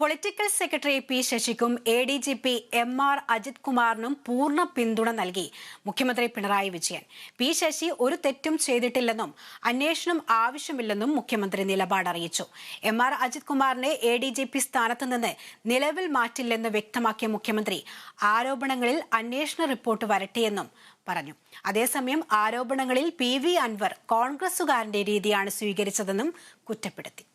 Political secretary P ശശിക്കും A D G P M R Ajith കുമാറിനും പൂർണ പിന്തുണ നൽകി. മുഖ്യമന്ത്രി പിണറായി വിജയൻ. പി ശശി ഒരു തെറ്റും ചെയ്തിട്ടില്ലെന്നും അന്വേഷണം ആവശ്യമില്ലെന്നും മുഖ്യമന്ത്രി നിലപാട് അറിയിച്ചു. എം ആർ അജിത് കുമാറിനെ എ ഡി ജി പി സ്ഥാനത്ത് നിന്ന് നിലവിൽ മാറ്റില്ലെന്ന് വ്യക്തമാക്കിയ മുഖ്യമന്ത്രി ആരോപണങ്ങളിൽ അന്വേഷണ റിപ്പോർട്ട് വരട്ടെയെന്നും പറഞ്ഞു. അതേസമയം ആരോപണങ്ങളിൽ പി വി അൻവർ കോൺഗ്രസുകാരന്റെ രീതിയാണ് സ്വീകരിച്ചതെന്നും കുറ്റപ്പെടുത്തി.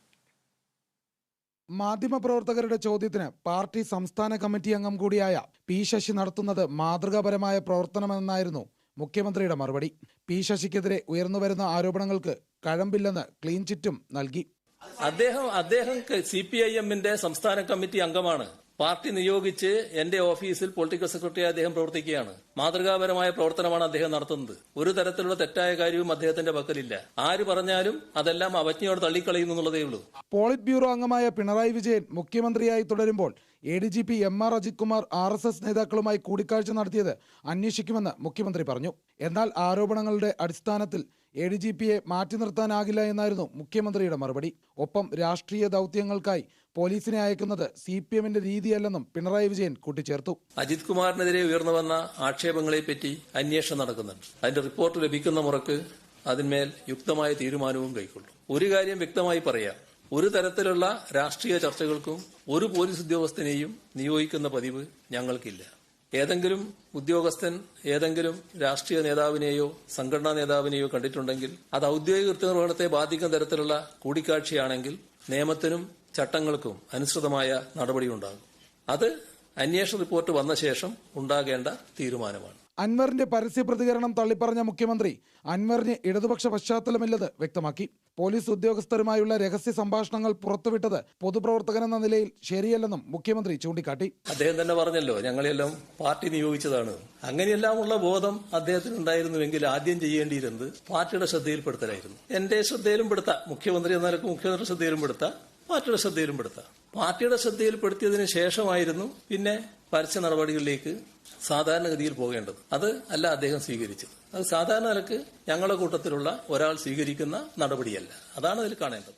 മാധ്യമപ്രവർത്തകരുടെ ചോദ്യത്തിന് പാർട്ടി സംസ്ഥാന കമ്മിറ്റി അംഗം കൂടിയായ പി ശശി നടത്തുന്നത് മാതൃകാപരമായ പ്രവർത്തനമെന്നായിരുന്നു മുഖ്യമന്ത്രിയുടെ മറുപടി. പി ശശിക്കെതിരെ ഉയർന്നുവരുന്ന ആരോപണങ്ങൾക്ക് കഴമ്പില്ലെന്ന് ക്ലീൻ ചിറ്റും നൽകി. അദ്ദേഹം അദ്ദേഹം സി പി ഐ എമ്മിന്റെ സംസ്ഥാന കമ്മിറ്റി അംഗമാണ്. പാർട്ടി നിയോഗിച്ച് എന്റെ ഓഫീസിൽ പൊളിറ്റിക്കൽ സെക്രട്ടറി അദ്ദേഹം പ്രവർത്തിക്കുകയാണ്. മാതൃകാപരമായ പ്രവർത്തനമാണ് അദ്ദേഹം നടത്തുന്നത്. ഒരു തരത്തിലുള്ള തെറ്റായ കാര്യവും അദ്ദേഹത്തിന്റെ പക്കലില്ല. ആര് പറഞ്ഞാലും അതെല്ലാം അവജ്ഞയോട് തള്ളിക്കളയുന്നു എന്നുള്ളതേ ഉള്ളൂ. പോളിറ്റ് ബ്യൂറോ അംഗമായ പിണറായി വിജയൻ മുഖ്യമന്ത്രിയായി തുടരുമ്പോൾ A D G P M R Ajith Kumar R S S നേതാക്കളുമായി കൂടിക്കാഴ്ച നടത്തിയത് അന്വേഷിക്കുമെന്ന് മുഖ്യമന്ത്രി പറഞ്ഞു. എന്നാൽ ആരോപണങ്ങളുടെ അടിസ്ഥാനത്തിൽ എ ഡി ജി പിയെ മാറ്റി നിർത്താനാകില്ല എന്നായിരുന്നു മുഖ്യമന്ത്രിയുടെ മറുപടി. ഒപ്പം രാഷ്ട്രീയ ദൗത്യങ്ങൾക്കായി പോലീസിനെ അയക്കുന്നത് സി പി എമ്മിന്റെ രീതിയല്ലെന്നും പിണറായി വിജയൻ കൂട്ടിച്ചേർത്തു. അജിത് കുമാറിനെതിരെ ഉയർന്നു വന്ന ആക്ഷേപങ്ങളെപ്പറ്റി അന്വേഷണം നടക്കുന്നുണ്ട്. അതിന്റെ റിപ്പോർട്ട് ലഭിക്കുന്ന മുറക്ക് അതിന്മേൽ യുക്തമായ തീരുമാനവും കൈക്കൊള്ളും. ഒരു കാര്യം വ്യക്തമായി പറയാം. ഒരു തരത്തിലുള്ള രാഷ്ട്രീയ ചർച്ചകൾക്കും ഒരു പോലീസ് ഉദ്യോഗസ്ഥനെയും നിയോഗിക്കുന്ന പതിവ് ഞങ്ങൾക്കില്ല. ഏതെങ്കിലും ഉദ്യോഗസ്ഥൻ ഏതെങ്കിലും രാഷ്ട്രീയ നേതാവിനെയോ സംഘടനാ നേതാവിനെയോ കണ്ടിട്ടുണ്ടെങ്കിൽ അത് ഔദ്യോഗിക കൃത്യനിർവഹണത്തെ ബാധിക്കുന്ന തരത്തിലുള്ള കൂടിക്കാഴ്ചയാണെങ്കിൽ നിയമത്തിനും ചട്ടങ്ങൾക്കും അനുസൃതമായ നടപടിയുണ്ടാകും. അത് അന്വേഷണ റിപ്പോർട്ട് വന്ന ശേഷം ഉണ്ടാകേണ്ട തീരുമാനമാണ്. അൻവറിന്റെ പരസ്യ പ്രതികരണം തള്ളിപ്പറഞ്ഞ മുഖ്യമന്ത്രി അൻവറിന് ഇടതുപക്ഷ പശ്ചാത്തലമില്ലെന്ന് വ്യക്തമാക്കി. പോലീസ് ഉദ്യോഗസ്ഥരുമായുള്ള രഹസ്യ സംഭാഷണങ്ങൾ പുറത്തുവിട്ടത് പൊതുപ്രവർത്തകൻ എന്ന നിലയിൽ ശരിയല്ലെന്നും മുഖ്യമന്ത്രി ചൂണ്ടിക്കാട്ടി. അദ്ദേഹം തന്നെ പറഞ്ഞല്ലോ ഞങ്ങളെല്ലാം പാർട്ടി നിയോഗിച്ചതാണ്. അങ്ങനെയെല്ലാമുള്ള ബോധം അദ്ദേഹത്തിന് ഉണ്ടായിരുന്നുവെങ്കിൽ ആദ്യം ചെയ്യേണ്ടിയിരുന്നത് പാർട്ടിയുടെ ശ്രദ്ധയിൽപ്പെടുത്തലായിരുന്നു. എന്റെ ശ്രദ്ധയിലും പെടുത്താം മുഖ്യമന്ത്രി എന്ന നിലയ്ക്ക് മുഖ്യമന്ത്രിയുടെ ശ്രദ്ധയിലും പെടുത്താം പാർട്ടിയുടെ ശ്രദ്ധയിലും പെടുത്താം പാർട്ടിയുടെ ശ്രദ്ധയിൽപ്പെടുത്തിയതിനു ശേഷമായിരുന്നു പിന്നെ പരസ്യ നടപടികളിലേക്ക് സാധാരണഗതിയിൽ പോകേണ്ടത്. അത് അല്ല അദ്ദേഹം സ്വീകരിച്ചത്. അത് സാധാരണ നിലയ്ക്ക് ഞങ്ങളുടെ കൂട്ടത്തിലുള്ള ഒരാൾ സ്വീകരിക്കുന്ന നടപടിയല്ല. അതാണ് അതിൽ കാണേണ്ടത്.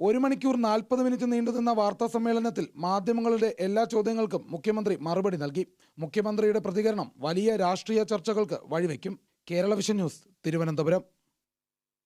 ഒരു മണിക്കൂർ നാൽപ്പത് മിനിറ്റ് നീണ്ടുനിന്ന വാർത്താ സമ്മേളനത്തിൽ മാധ്യമങ്ങളുടെ എല്ലാ ചോദ്യങ്ങൾക്കും മുഖ്യമന്ത്രി മറുപടി നൽകി. മുഖ്യമന്ത്രിയുടെ പ്രതികരണം വലിയ രാഷ്ട്രീയ ചർച്ചകൾക്ക് വഴിവെക്കും. Kerala vision news Thiruvananthapuram.